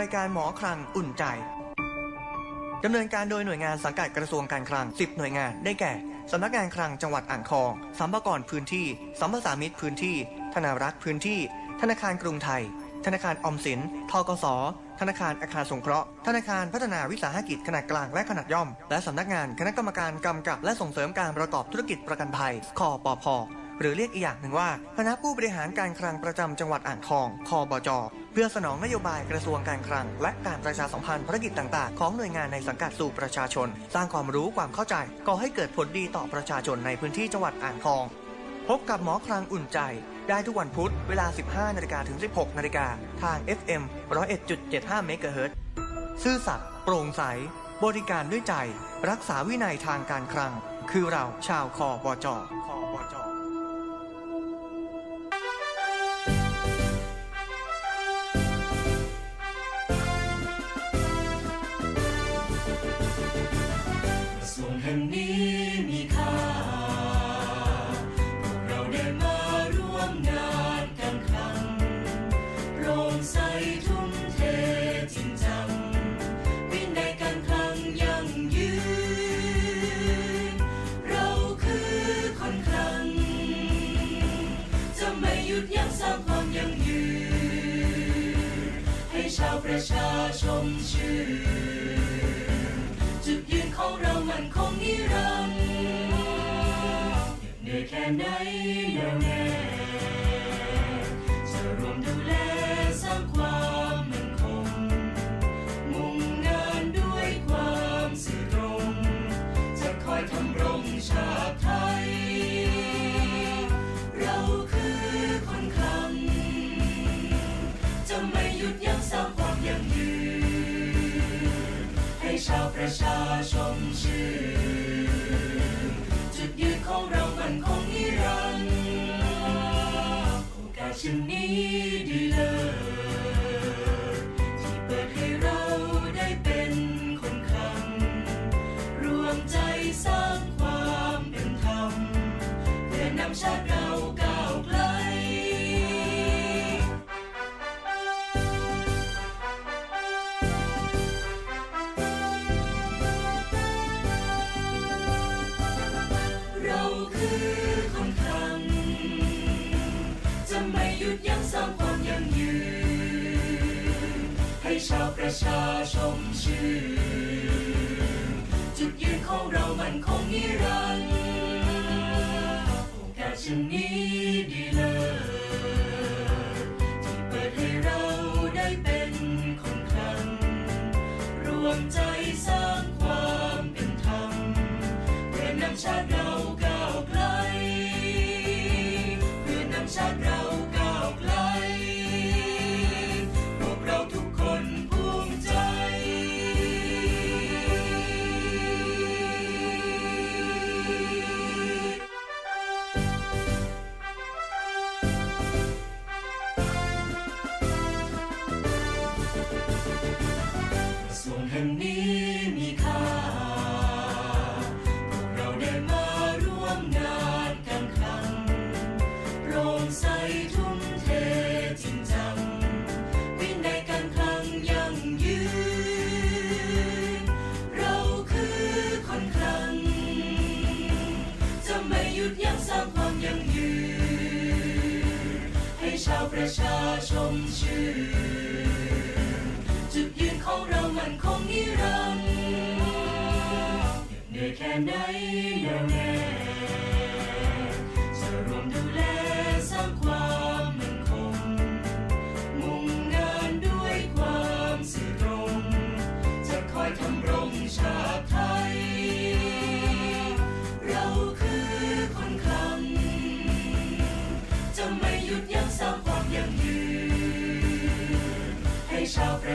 รายการหมอคลังอุ่นใจดำเนินการโดยหน่วยงานสังกัดกระทรวงการคลัง 10 หน่วยงานได้แก่สำนักงานคลังจังหวัดอ่างทองสัมภากรพื้นที่สัมภาษามิตรพื้นที่ ธนารักษ์พื้นที่ ธนาคารกรุงไทย ธนาคารอมสินทกส ธนาคารอาคารสงเคราะห์ ธนาคารพัฒนาวิสาหกิจขนาดกลางและขนาดย่อม และสำนักงานคณะกรรมการกำกับ และส่งเสริมการประกอบธุรกิจประกันภัยคอปพหรือเรียกอีกอย่างหนึ่งว่าคณะผู้บริหารการคลังประจำจังหวัดอ่างทองคอบจ เพื่อสนองนโยบายกระทรวงการคลัง และการประชาสัมพันธ์ภารกิจต่างๆ ของหน่วยงานในสังกัดสู่ประชาชน สร้างความรู้ความเข้าใจก่อให้เกิดผลดีต่อประชาชนในพื้นที่จังหวัดอ่างทอง พบกับหมอคลังอุ่นใจ ได้ทุกวันพุธเวลา 15นาฬิกาถึง 16นาฬิกาทาง FM 101.75เมกะเฮิรตซ์ซื่อสัตย์โปร่งใส บริการด้วยใจ รักษาวินัยทางการคลัง คือเราชาวคอบจคอจส่ แห่งนี้มีค่าพวกเราได้มาร่วมงานกันครั้งโปร่งใสทุ่มเทจริงจัง วินัยการคลังยั่งยืน เราคือคนคลังจะไม่หยุดยั้งสร้างความยั่งยืน ให้ชาวประชาชมชื่นจุดยืนของเรามันคง ไหนแน่วแน่จะรวมดูแลสร้างความมั่นคง มุ่งงานด้วยความสื่อตรง จะคอยทำรงชาติไทย เราคือคนคลังจะไม่หยุดยั้งสร้างความยั่งยืน ให้ชาวประชาชมชื่น โอ ชาวประชาชมชื่นจุดยืนของเรามันคงนิรันดร์โอกาสเช่นนี้ดีเลิศที่เปิดให้เราได้เป็นคนคลังรวมใจสร้างความเป็นธรรมเพื่อนำชาติาชมชื่นจุดยืนของเรามันคงนิรันดร์เหนื่อยแค่ไหนแน่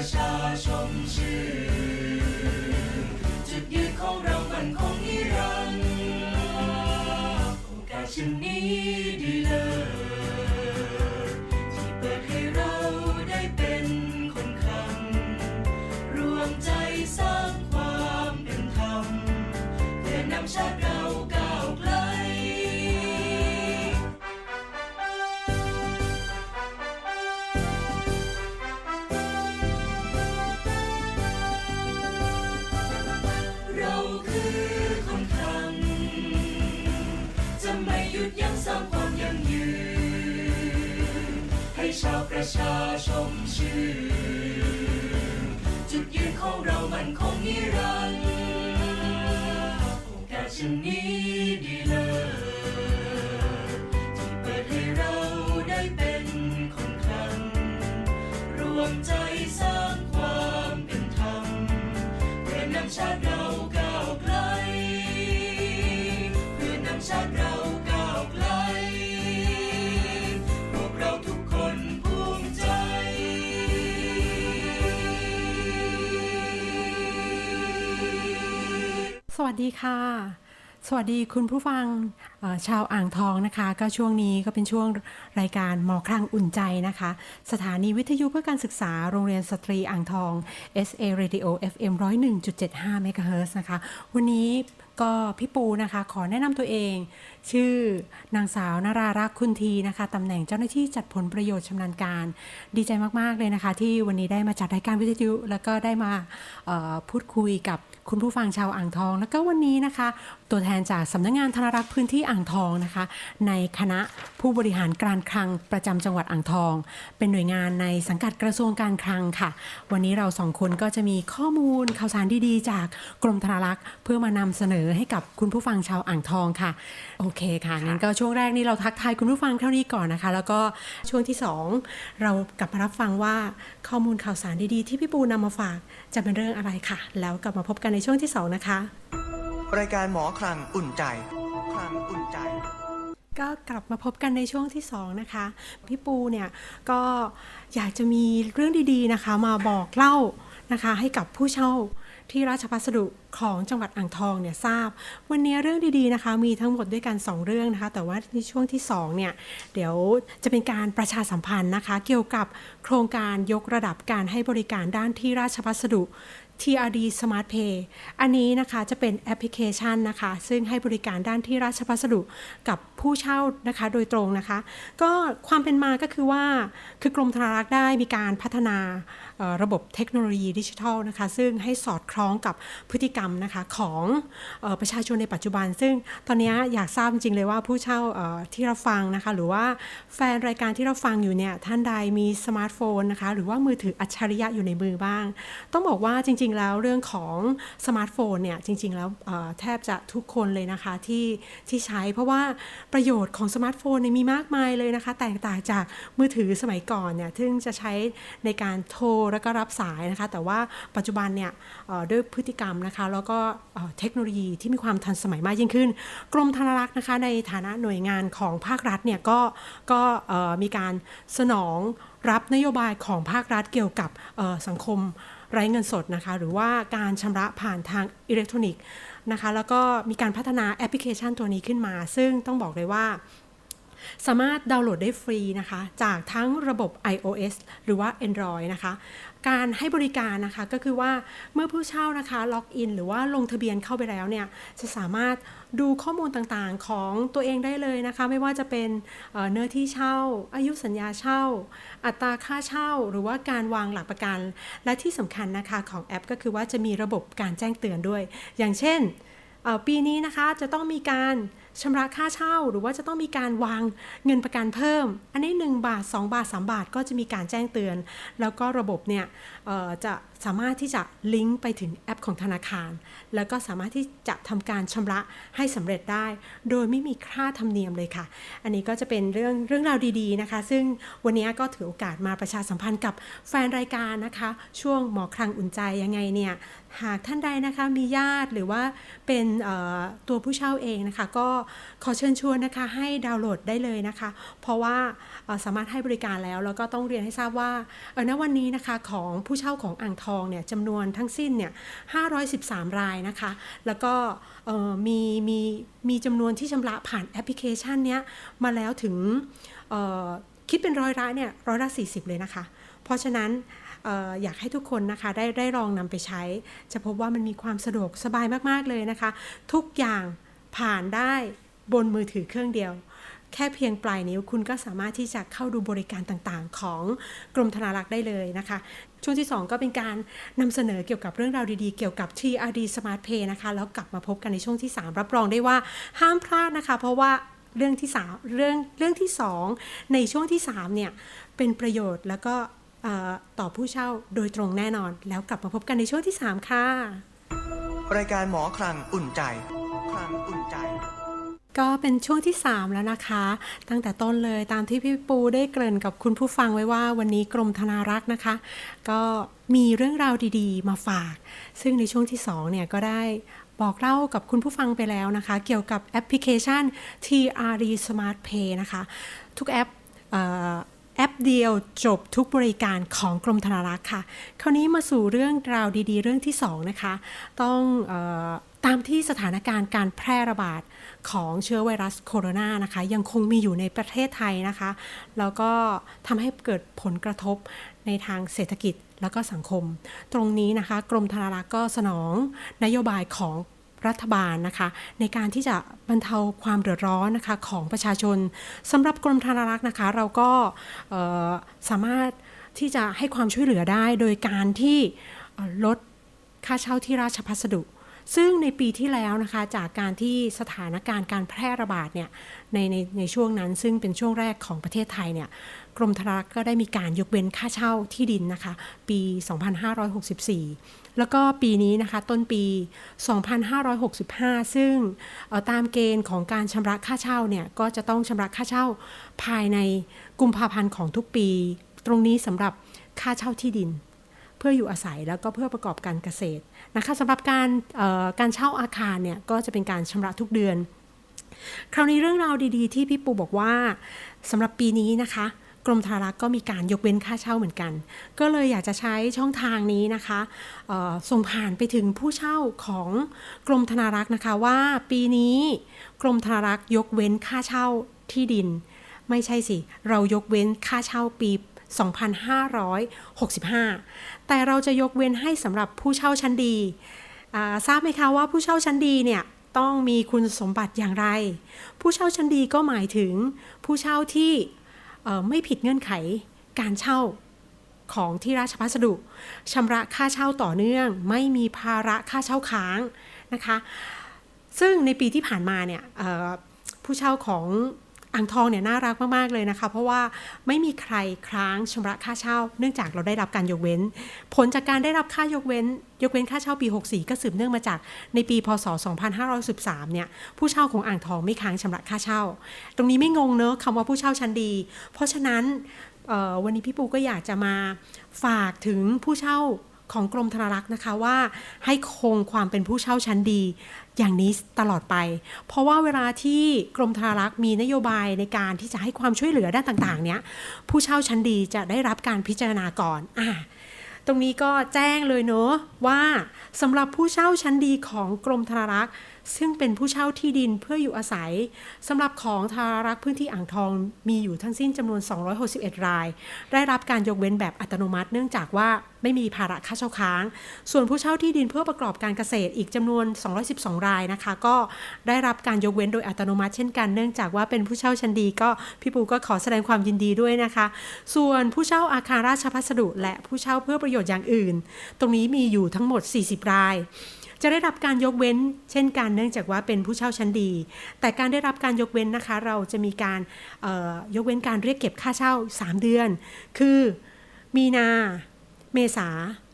ประชาชมชื่นจุดยืนของเรามันคงนิรันดร์โอกาสเช่นนี้ สวัสดีค่ะ สวัสดีคุณผู้ฟังชาวอ่างทองนะคะ ก็ช่วงนี้ก็เป็นช่วงรายการหมอคลังอุ่นใจนะคะ สถานีวิทยุเพื่อการศึกษาโรงเรียนสตรีอ่างทอง SA Radio FM 101.75 MHz นะคะ วันนี้ ก็พี่ปูนะคะขอแนะนำตัวเอง ชื่อนางสาวนารารักษ์คุณทีนะคะตำแหน่งเจ้าหน้าที่จัดผลประโยชน์ชำนาญการ ดีใจมาก ๆ เลยนะคะ ที่วันนี้ได้มาจัดรายการวิทยุแล้วก็ได้มาพูดคุยกับคุณผู้ฟังชาวอ่างทอง แล้วก็วันนี้นะคะ ตัวแทนจากสำนักงานธนรักษ์พื้นที่อ่างทองนะคะ ในคณะผู้บริหารการคลังประจำจังหวัดอ่างทอง เป็นหน่วยงานในสังกัดกระทรวงการคลังค่ะ วันนี้เราสองคนก็จะมีข้อมูลข่าวสารดีๆ จากกรมธนารักษ์เพื่อมานำเสนอให้กับคุณผู้ฟังชาวอ่างทองค่ะ โอเคค่ะงั้นก็ช่วงแรกนี้เราทักทายคุณผู้ฟังเท่านี้ก่อนนะคะ แล้วก็ช่วงที่สองเรากลับมารับฟังว่าข้อมูลข่าวสารดีๆ ที่พี่ปูนำมาฝากจะเป็นเรื่องอะไรค่ะ แล้วกลับมาพบกันในช่วงที่สองนะคะ รายการหมอคลังอุ่นใจคลังอุ่นใจก็กลับมาพบกันในช่วงที่ 2 นะคะ พี่ปูเนี่ยก็อยากจะมีเรื่องดีๆนะคะ มาบอกเล่านะคะ ให้กับผู้เช่า ที่ราชพัสดุของจังหวัดอ่างทองเนี่ยทราบ วันนี้เรื่องดีๆนะคะ มีทั้งหมดด้วยกัน 2 เรื่องนะคะ แต่ว่าในช่วงที่2เนี่ยเดี๋ยวจะเป็นการประชาสัมพันธ์นะคะ เกี่ยวกับโครงการยกระดับการให้บริการด้านที่ราชพัสดุ TRD Smart Pay อันนี้นะคะจะเป็นแอปพลิเคชันนะคะ ซึ่งให้บริการด้านที่ราชพัสดุกับผู้เช่านะคะโดยตรงนะคะ ก็ความเป็นมาก็คือว่าคือกรมธนารักษ์ได้มีการพัฒนา ระบบเทคโนโลยีดิจิทัลนะคะซึ่งให้สอดคล้องกับพฤติกรรมนะคะของประชาชนในปัจจุบัน ซึ่งตอนนี้อยากทราบจริงเลยว่าผู้เช่าที่เราฟังนะคะหรือว่าแฟนรายการที่เราฟังอยู่เนี่ยท่านใดมีสมาร์ทโฟนนะคะหรือว่ามือถืออัจฉริยะอยู่ในมือบ้าง ต้องบอกว่าจริง ๆ แล้วเรื่องของสมาร์ทโฟนเนี่ยจริง ๆ แล้วแทบจะทุกคนเลยนะคะที่ที่ใช้เพราะว่าประโยชน์ของสมาร์ทโฟนมีมากมายเลยนะคะแตกต่างจากมือถือสมัยก่อนเนี่ยซึ่งจะใช้ในการโทรแล้วก็รับสายนะคะ แต่ว่าปัจจุบันเนี่ยด้วยพฤติกรรมนะคะ แล้วก็เทคโนโลยีที่มีความทันสมัยมากยิ่งขึ้น กรมธนารักษ์นะคะ ในฐานะหน่วยงานของภาครัฐเนี่ยก็ก็มีการสนองรับนโยบายของภาครัฐเกี่ยวกับสังคมไร้เงินสดนะคะ หรือว่าการชำระผ่านทางอิเล็กทรอนิกส์นะคะ แล้วก็มีการพัฒนาแอปพลิเคชันตัวนี้ขึ้นมา ซึ่งต้องบอกเลยว่า สามารถดาวน์โหลดได้ฟรีนะคะ จากทั้งระบบ iOS หรือว่า Android นะคะ การให้บริการนะคะก็คือว่าเมื่อผู้เช่านะคะล็อกอินหรือว่าลงทะเบียนเข้าไปแล้วเนี่ยจะสามารถดูข้อมูลต่างๆของตัวเองได้เลยนะคะ ไม่ว่าจะเป็นเนื้อที่เช่า อายุสัญญาเช่า อัตราค่าเช่า หรือว่าการวางหลักประกัน และที่สำคัญนะคะของแอป ก็คือว่าจะมีระบบการแจ้งเตือนด้วย อย่างเช่นปีนี้นะคะจะต้องมีการ ชำระค่าเช่า หรือว่าจะต้องมีการวางเงินประกันเพิ่ม อันนี้ 1 บาท 2 บาท 3 บาทก็จะมีการแจ้งเตือน แล้วก็ระบบเนี่ยจะสามารถที่จะลิงก์ไปถึงแอปของธนาคาร แล้วก็สามารถที่จะทำการชำระให้สำเร็จได้ โดยไม่มีค่าธรรมเนียมเลยค่ะ อันนี้ก็จะเป็นเรื่องเรื่องราวดีๆนะคะ ซึ่งวันนี้ก็ถือโอกาสมาประชาสัมพันธ์กับแฟนรายการนะคะ ช่วงหมอคลังอุ่นใจยังไงเนี่ยหากท่านใดนะคะมีญาติหรือว่าเป็นตัวผู้เช่าเองนะคะ ก็ขอเชิญชวนนะคะให้ดาวน์โหลดได้เลยนะคะ เพราะว่าสามารถให้บริการแล้ว แล้วก็ต้องเรียนให้ทราบว่าเออณวันนี้นะคะของผู้เช่าของอ่างทองเนี่ยจำนวนทั้งสิ้นเนี่ย513 รายนะคะ แล้วก็มีมีมีจำนวนที่ชำระผ่านแอปพลิเคชันเนี้ยมาแล้วถึงคิดเป็นร้อยละเนี่ยร้อยละ 40 เลยนะคะ เพราะฉะนั้นอออยากให้ทุกคนนะคะได้ได้ลองนำไปใช้ จะพบว่ามันมีความสะดวกสบายมาก ๆ เลยนะคะ ทุกอย่าง ผ่านได้บนมือถือเครื่องเดียว แค่เพียงปลายนิ้วคุณก็สามารถที่จะเข้าดูบริการต่างๆ ของกรมธนารักษ์ได้เลยนะคะ ช่วงที่ 2 ก็เป็นการนำเสนอเกี่ยวกับเรื่องราวดีๆ เกี่ยวกับ TRD Smart Pay นะคะ แล้วกลับมาพบกันในช่วงที่ 3 รับรองได้ว่าห้ามพลาดนะคะ เพราะว่าเรื่องที่สามเรื่องเรื่องที่สองในช่วงที่สามเนี่ย เป็นประโยชน์แล้วก็ต่อผู้เช่าโดยตรงแน่นอน แล้วกลับมาพบกันในช่วงที่สามค่ะ รายการหมอคลังอุ่นใจ คลังอุ่นใจก็เป็นช่วงที่ 3 แล้วนะคะ ตั้งแต่ต้นเลยตามที่พี่ปูได้เกริ่นกับคุณผู้ฟังไว้ว่าวันนี้กรมธนารักษ์นะคะ ก็มีเรื่องราวดีๆ มาฝาก ซึ่งในช่วงที่ 2 เนี่ยก็ได้บอกเล่ากับคุณผู้ฟังไปแล้วนะคะ เกี่ยวกับแอปพลิเคชัน TRD Smart Pay นะคะ ทุกแอปแอปเดียวจบทุกบริการของกรมธนารักษ์ค่ะ คราวนี้มาสู่เรื่องราวดีๆ เรื่องที่ 2 นะคะ ต้องอ ตามที่สถานการณ์การแพร่ระบาดของเชื้อไวรัสโคโรนานะคะ ยังคงมีอยู่ในประเทศไทยนะคะ แล้วก็ทำให้เกิดผลกระทบในทางเศรษฐกิจแล้วก็สังคม ตรงนี้นะคะ กรมธนารักษ์ก็สนองนโยบายของรัฐบาลนะคะ ในการที่จะบรรเทาความเดือดร้อนนะคะของประชาชนสำหรับกรมธนารักษ์นะคะ เราก็สามารถที่จะให้ความช่วยเหลือได้ โดยการที่ลดค่าเช่าที่ราชพัสดุ ซึ่งในปีที่แล้วนะคะจากการที่สถานการณ์การแพร่ระบาดเนี่ยในในในช่วงนั้นซึ่งเป็นช่วงแรกของประเทศไทยเนี่ยกรมธนารักษ์ก็ได้มีการยกเว้นค่าเช่าที่ดินนะคะปี 2564 แล้วก็ปีนี้นะคะต้นปี 2565 ซึ่งตามเกณฑ์ของการชำระค่าเช่าเนี่ยก็จะต้องชำระค่าเช่าภายในกุมภาพันธ์ของทุกปี ตรงนี้สำหรับค่าเช่าที่ดิน เพื่ออยู่อาศัยแล้วก็เพื่อประกอบการเกษตรนะคะสำหรับการการเช่าอาคารเนี่ยก็จะเป็นการชำระทุกเดือน คราวนี้เรื่องราวดีๆ ที่พี่ปูบอกว่าสำหรับปีนี้นะคะกรมธนารักษ์ก็มีการยกเว้นค่าเช่าเหมือนกัน ก็เลยอยากจะใช้ช่องทางนี้นะคะส่งผ่านไปถึงผู้เช่าของกรมธนารักษ์นะคะว่าปีนี้กรมธนารักษ์ยกเว้นค่าเช่าที่ดิน ไม่ใช่สิ เรายกเว้นค่าเช่าปี 2565 แต่เราจะยกเว้นให้สำหรับผู้เช่าชั้นดีทราบไหมคะว่าผู้เช่าชั้นดีเนี่ยต้องมีคุณสมบัติอย่างไร ผู้เช่าชั้นดีก็หมายถึงผู้เช่าที่ไม่ผิดเงื่อนไขการเช่าของที่ราชพัสดุชำระค่าเช่าต่อเนื่อง ไม่มีภาระค่าเช่าค้างนะคะ ซึ่งในปีที่ผ่านมาเนี่ยผู้เช่าของ อ่างทองเนี่ยน่ารักมากๆเลยนะคะ เพราะว่าไม่มีใครค้างชำระค่าเช่า เนื่องจากเราได้รับการยกเว้น ผลจากการได้รับค่ายกเว้น ยกเว้นค่าเช่าปี 64 ก็สืบเนื่องมาจากในปี พศ 2513 เนี่ยผู้เช่าของอ่างทองไม่ค้างชำระค่าเช่า ตรงนี้ไม่งงเนอะคำว่าผู้เช่าชั้นดี เพราะฉะนั้นวันนี้พี่ปูก็อยากจะมาฝากถึงผู้เช่า ของกรมธนารักษ์นะคะว่าให้คงความเป็นผู้เช่าชั้นดี อย่างนี้ตลอดไป เพราะว่าเวลาที่กรมธนารักษ์มีนโยบายในการที่จะให้ความช่วยเหลือด้านต่างๆ เนี้ยผู้เช่าชั้นดีจะได้รับการพิจารณาก่อนอ่าตรงนี้ก็แจ้งเลยเนอะว่าสำหรับผู้เช่าชั้นดีของกรมธนารักษ์ ซึ่งเป็นผู้เช่าที่ดินเพื่ออยู่อาศัยสำหรับของธนารักษ์พื้นที่อ่างทองมีอยู่ทั้งสิ้นจำนวน 261 ราย ได้รับการยกเว้นแบบอัตโนมัติ เนื่องจากว่าไม่มีภาระค่าเช่าค้าง ส่วนผู้เช่าที่ดินเพื่อประกอบการเกษตรอีกจำนวน 212 รายนะคะ ก็ได้รับการยกเว้นโดยอัตโนมัติเช่นกัน เนื่องจากว่าเป็นผู้เช่าชั้นดีก็พี่ปูก็ขอแสดงความยินดีด้วยนะคะ ส่วนผู้เช่าอาคารราชพัสดุ และผู้เช่าเพื่อประโยชน์อย่างอื่น ตรงนี้มีอยู่ทั้งหมด 40 ราย จะได้รับการยกเว้น เช่นกันเนื่องจากว่าเป็นผู้เช่าชั้นดี แต่การได้รับการยกเว้นนะคะ เราจะมีการยกเว้นการเรียกเก็บค่าเช่า 3 เดือน คือมีนา เมษา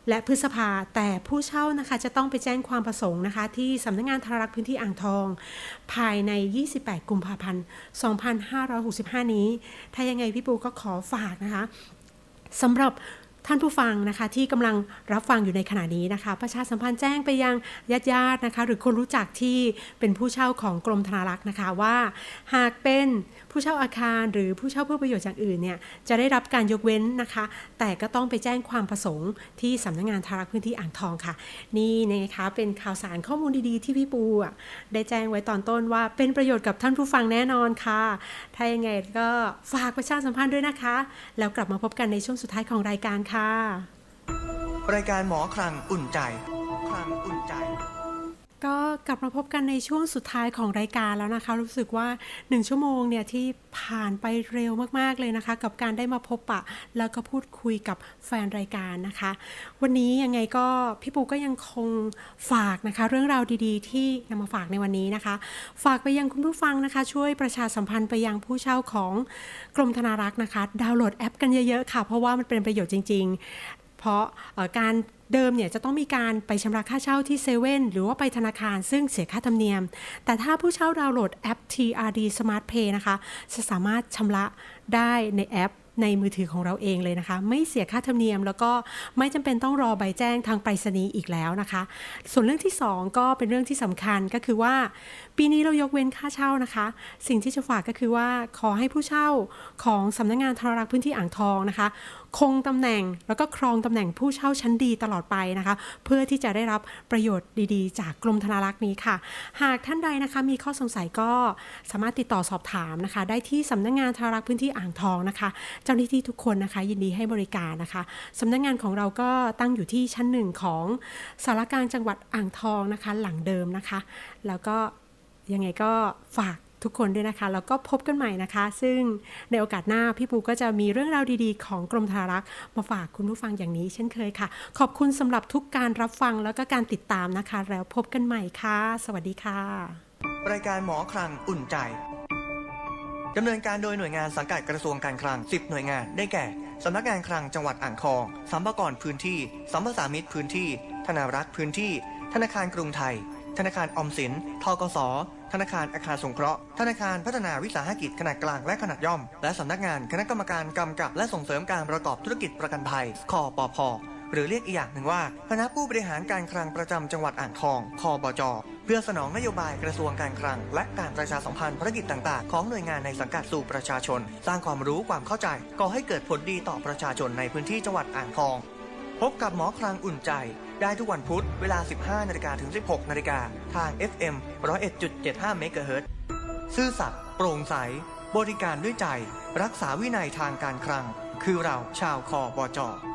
และพฤษภาแต่ผู้เช่านะคะจะต้องไปแจ้งความประสงค์นะคะ ที่สำนักงานธนารักษ์พื้นที่อ่างทอง ภายใน 28 กุมภาพันธ์ 2565 นี้ ถ้ายังไงพี่ปูก็ขอฝากนะคะสำหรับ ท่านผู้ฟังนะคะที่กำลังรับฟังอยู่ในขณะนี้นะคะ ประชาสัมพันธ์แจ้งไปยังญาติญาติๆนะคะ หรือคนรู้จักที่เป็นผู้เช่าของกรมธนารักษ์นะคะว่า หากเป็นผู้เช่าอาคารหรือผู้เช่าเพื่อประโยชน์อย่างอื่นเนี่ยจะได้รับการยกเว้นนะคะ แต่ก็ต้องไปแจ้งความประสงค์ที่สำนักงานธนารักษ์พื้นที่อ่างทองค่ะ นี่นะคะเป็นข่าวสารข้อมูลดีๆ ที่พี่ปูได้แจ้งไว้ตอนต้นว่า เป็นประโยชน์กับท่านผู้ฟังแน่นอนค่ะ ถ้ายังไงก็ฝากประชาสัมพันธ์ด้วยนะคะ แล้วกลับมาพบกันในช่วงสุดท้ายของรายการค่ะรายการหมอคลังอุ่นใจ คลังอุ่นใจ ก็กลับมาพบกันในช่วงสุดท้ายของรายการแล้วนะคะ รู้สึกว่า 1 ชั่วโมงเนี่ยที่ผ่านไปเร็วมากๆเลยนะคะ กับการได้มาพบปะ แล้วก็พูดคุยกับแฟนรายการนะคะ วันนี้ยังไงก็พี่ปูก็ยังคงฝากนะคะ เรื่องราวดีๆ ที่นำมาฝากในวันนี้นะคะ ฝากไปยังคุณผู้ฟังนะคะ ช่วยประชาสัมพันธ์ไปยังผู้เช่าของกรมธนารักษ์นะคะ ดาวน์โหลดแอป กันเยอะๆค่ะ เพราะว่ามันเป็นประโยชน์จริง ๆ เพราะการ เดิมเนี่ยจะต้องมีการไปชำระค่าเช่าที่เซเว่นหรือว่าไปธนาคารซึ่งเสียค่าธรรมเนียม แต่ถ้าผู้เช่าดาวน์โหลดแอป TRD Smart Pay นะคะ จะสามารถชำระได้ในแอปในมือถือของเราเองเลยนะคะ ไม่เสียค่าธรรมเนียม แล้วก็ไม่จำเป็นต้องรอใบแจ้งทางไปรษณีย์อีกแล้วนะคะ ส่วนเรื่องที่ 2 ก็เป็นเรื่องที่สำคัญก็คือว่า ปีนี้เรายกเว้นค่าเช่านะคะ สิ่งที่จะฝากก็คือว่าขอให้ผู้เช่าของสำนักงงานธนรักษ์พื้นที่อ่างทองนะคะ คงตำแหน่งแล้วก็ครองตำแหน่งผู้เช่าชั้นดีตลอดไปนะคะ เพื่อที่จะได้รับประโยชน์ดีๆ จากกรมธนารักษ์นี้ค่ะ หากท่านใดนะคะมีข้อสงสัยก็สามารถติดต่อสอบถามนะคะ ได้ที่สำนักงานธนรักษ์พื้นที่อ่างทองนะคะ เจ้าหน้าที่ทุกคนนะคะ ยินดีให้บริการนะคะสำนักงานของเราก็ตั้งอยู่ที่ชั้นหนึ่งของสารกลางจังหวัดอ่างทองนะคะ หลังเดิมนะคะ แล้วก็ ยังไงก็ฝากทุกคนด้วยนะคะ แล้วก็พบกันใหม่นะคะ ซึ่งในโอกาสหน้าพี่ปูก็จะมีเรื่องราวดีๆ ของกรมธนารักษ์มาฝากคุณผู้ฟังอย่างนี้เช่นเคยค่ะ ขอบคุณสำหรับทุกการรับฟังแล้วก็การติดตามนะคะ แล้วพบกันใหม่ค่ะ สวัสดีค่ะ รายการหมอคลังอุ่นใจดำเนินการโดยหน่วยงานสังกัดกระทรวงการคลัง 10 หน่วยงานได้แก่สำนักงานคลังจังหวัดอ่างทองสัมภากรพื้นที่สัมปสามิตรพื้นที่ ธนารักษ์พื้นที่ ธนาคารกรุงไทย ธนาคารออมสินทกส ธนาคารอาคารสงเคราะห์ ธนาคารพัฒนาวิสาหกิจขนาดกลางและขนาดย่อม และสำนักงานคณะกรรมการกำกับ และส่งเสริมการประกอบธุรกิจประกันภัยคอปพหรือเรียกอีกอย่างหนึ่งว่าคณะผู้บริหารการคลังประจำจังหวัดอ่างทองคอบจเพื่อสนองนโยบายกระทรวงการคลัง และการประชาสัมพันธ์ภารกิจต่างๆ ของหน่วยงานในสังกัดสู่ประชาชน สร้างความรู้ความเข้าใจก่อให้เกิดผลดีต่อประชาชนในพื้นที่จังหวัดอ่างทอง พบกับหมอคลังอุ่นใจ ได้ทุกวันพุธเวลา 15 นาฬิกาถึง 16 นาฬิกาทาง FM 101.75เมกะเฮิรตซ์ซื่อสัตย์โปร่งใส บริการด้วยใจ รักษาวินัยทางการคลัง คือเราชาวคอบจคอบจ